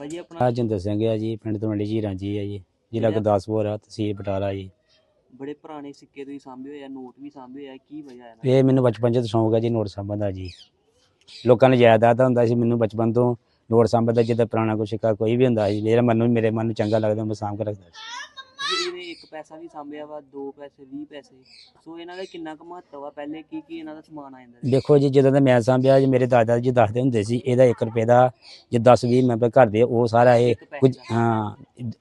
ਆਪਣਾ? ਰਾਜਿੰਦਰ ਸਿੰਘ ਆ ਜੀ ਪਿੰਡ ਝੀਰਾਂ ਜੀ ਆ ਜੀ ਜ਼ਿਲ੍ਹਾ ਗੁਰਦਾਸਪੁਰ ਆ ਤਹਿਸੀਲ ਬਟਾਲਾ ਜੀ। ਬੜੇ ਪੁਰਾਣੇ ਸਿੱਕੇ ਤੁਸੀਂ ਸਾਂਭੇ ਹੋਏ ਆ ਨੋਟ ਵੀ ਸਾਂਭੇ ਹੋਏ ਆ ਕੀ ਵਜ੍ਹਾ ਹੈ ਇਹ ਮੈਨੂੰ ਬਚਪਨ 'ਚ ਤੋਂ ਸ਼ੌਂਕ ਹੈ ਜੀ ਨੋਟ ਸਾਂਭਣ ਦਾ ਜੀ। ਲੋਕਾਂ ਨੇ ਜਾਇਦਾਦ ਹੁੰਦਾ ਸੀ ਮੈਨੂੰ ਬਚਪਨ ਤੋਂ ਨੋਟ ਸਾਂਭਣ ਦਾ ਜਿੱਦਾਂ ਪੁਰਾਣਾ ਕੋਈ ਸਿੱਕਾ ਕੋਈ ਵੀ ਹੁੰਦਾ ਸੀ ਮੇਰਾ ਮਨ ਨੂੰ ਮੇਰੇ ਮਨ ਨੂੰ ਚੰਗਾ ਲੱਗਦਾ ਮੈਂ ਸਾਂਭ ਕੇ ਰੱਖਦਾ ਸੀ। ਪੈਸਾ ਵੀ ਸਾਂਭਿਆ ਵਾ ਦੋ ਪੈਸੇ 20 ਪੈਸੇ ਸੋ ਇਹਨਾਂ ਦਾ ਕਿੰਨਾ ਕੁ ਮਹੱਤਵ ਆ ਪਹਿਲੇ ਕੀ ਕੀ ਇਹਨਾਂ ਦਾ ਸਮਾਨ ਆ ਜਾਂਦਾ? ਦੇਖੋ ਜੀ ਜਦੋਂ ਦਾ ਮੈਂ ਸਾਂਭਿਆ ਜੀ ਮੇਰੇ ਦਾਦਾ ਜੀ ਦੱਸਦੇ ਹੁੰਦੇ ਸੀ ਇਹਦਾ 1 ਰੁਪਏ ਦਾ ਜੇ 10 20 ਮੈਂਬਰ ਘਰ ਦੇ ਉਹ ਸਾਰਾ ਇਹ ਇੱਕ ਪੈਸੇ ਕੁਝ ਦਾ। ਹਾਂ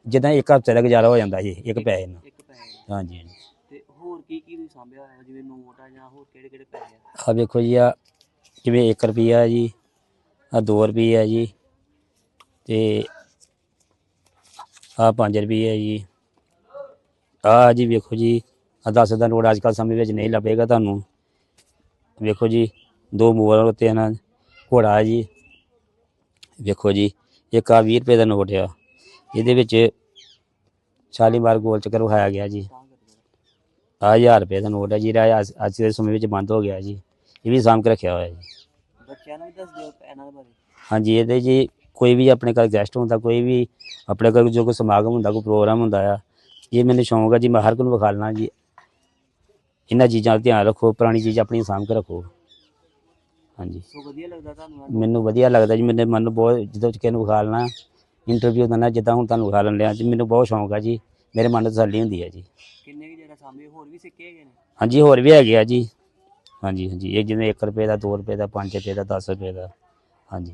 ਜਿੱਦਾਂ ਇੱਕ ਹਫ਼ਤੇ ਦਾ ਗੁਜ਼ਾਰਾ ਹੋ ਜਾਂਦਾ ਜੀ ਇੱਕ ਪੈਸੇ ਨਾਲ ਇੱਕ ਪੈਸੇ ਦਾ। ਹਾਂਜੀ ਹਾਂਜੀ ਤੇ ਹੋਰ ਕੀ ਕੀ ਤੁਸੀਂ ਸਾਂਭਿਆ ਹੋਇਆ ਜਿਵੇਂ ਨੋਟ ਆ ਜਾਂ ਹੋਰ ਕਿਹੜੇ ਕਿਹੜੇ ਪੈਸੇ ਆ ਆ ਵੇਖੋ ਜੀ ਆ ਜਿਵੇਂ 1 ਰੁਪਿਆ ਜੀ ਆ 2 ਰੁਪਏ ਆ ਜੀ ਤੇ ਆ 5 ਰੁਪਏ ਜੀ ਆ ਜੀ ਵੇਖੋ ਜੀ ਆ 10 ਦਾ ਨੋਟ ਅੱਜ ਕੱਲ੍ਹ ਸਮੇਂ ਵਿੱਚ ਨਹੀਂ ਲੱਭੇਗਾ ਤੁਹਾਨੂੰ। ਵੇਖੋ ਜੀ ਦੋ ਮੋਬਾਈਲ ਤੇ ਨਾ ਘੋੜਾ ਜੀ। ਵੇਖੋ ਜੀ ਇੱਕ ਆ 20 ਰੁਪਏ ਦਾ ਨੋਟ ਆ। ਇਹਦੇ ਵਿੱਚ ਸ਼ਾਲੀਮਾਰ ਗੋਲ ਚੱਕਰ ਵਿਖਾਇਆ ਗਿਆ ਜੀ। ਆ 1000 ਰੁਪਏ ਦਾ ਨੋਟ ਹੈ ਜਿਹੜਾ ਅੱਜ- ਅੱਜ ਦੇ ਸਮੇਂ ਵਿੱਚ ਬੰਦ ਹੋ ਗਿਆ ਜੀ। ਇਹ ਵੀ ਸਾਂਭ ਕੇ ਰੱਖਿਆ ਹੋਇਆ ਜੀ। ਬੱਚਿਆਂ ਨੂੰ ਵੀ ਦੱਸ ਦਿਓ ਇਹਨਾਂ ਦੇ ਬਾਰੇ। ਹਾਂਜੀ ਇਹਦੇ ਜੀ ਕੋਈ ਵੀ ਆਪਣੇ ਘਰ ਗੈਸਟ ਹੁੰਦਾ ਕੋਈ ਵੀ ਆਪਣੇ ਘਰ ਜੋ ਕੋਈ ਸਮਾਗਮ ਹੁੰਦਾ ਕੋਈ ਪ੍ਰੋਗਰਾਮ ਹੁੰਦਾ ਆ ਇਹ ਮੈਨੂੰ ਸ਼ੌਂਕ ਹੈ ਜੀ ਮੈਂ ਹਰ ਕੋਈ ਨੂੰ ਵਿਖਾਲਣਾ ਜੀ। ਇਹਨਾਂ ਚੀਜ਼ਾਂ ਦਾ ਧਿਆਨ ਰੱਖੋ ਪੁਰਾਣੀ ਚੀਜ਼ ਆਪਣੀ ਸਾਂਭ ਕੇ ਰੱਖੋ। ਹਾਂਜੀ। ਸੋ ਵਧੀਆ ਲੱਗਦਾ ਤੁਹਾਨੂੰ ਮੈਨੂੰ ਵਧੀਆ ਲੱਗਦਾ ਜੀ ਮੇਰੇ ਮਨ ਨੂੰ ਬਹੁਤ ਜਦੋਂ ਕਿਸੇ ਨੂੰ ਵਿਖਾਲਣਾ ਇੰਟਰਵਿਊ ਦਿੰਦਾ ਜਿੱਦਾਂ ਹੁਣ ਤੁਹਾਨੂੰ ਵਿਖਾਲਣ ਲਿਆ ਜੀ ਮੈਨੂੰ ਬਹੁਤ ਸ਼ੌਂਕ ਹੈ ਜੀ। ਮੇਰੇ ਮਨ ਨੂੰ ਤਸੱਲੀ ਹੁੰਦੀ ਹੈ ਜੀ। ਕਿੰਨੇ ਕੁ ਜਿਹੜਾ ਸਾਂਭੇ? ਹੋਰ ਵੀ ਸਿੱਕੇ ਹੈਗੇ ਨੇ? ਹਾਂਜੀ ਹੋਰ ਵੀ ਹੈਗੇ ਆ ਜੀ। ਹਾਂਜੀ ਹਾਂਜੀ ਇਹ ਜਿਵੇਂ 1 ਰੁਪਏ ਦਾ 2 ਰੁਪਏ ਦਾ 5 ਰੁਪਏ ਦਾ 10 ਰੁਪਏ ਦਾ। ਹਾਂਜੀ।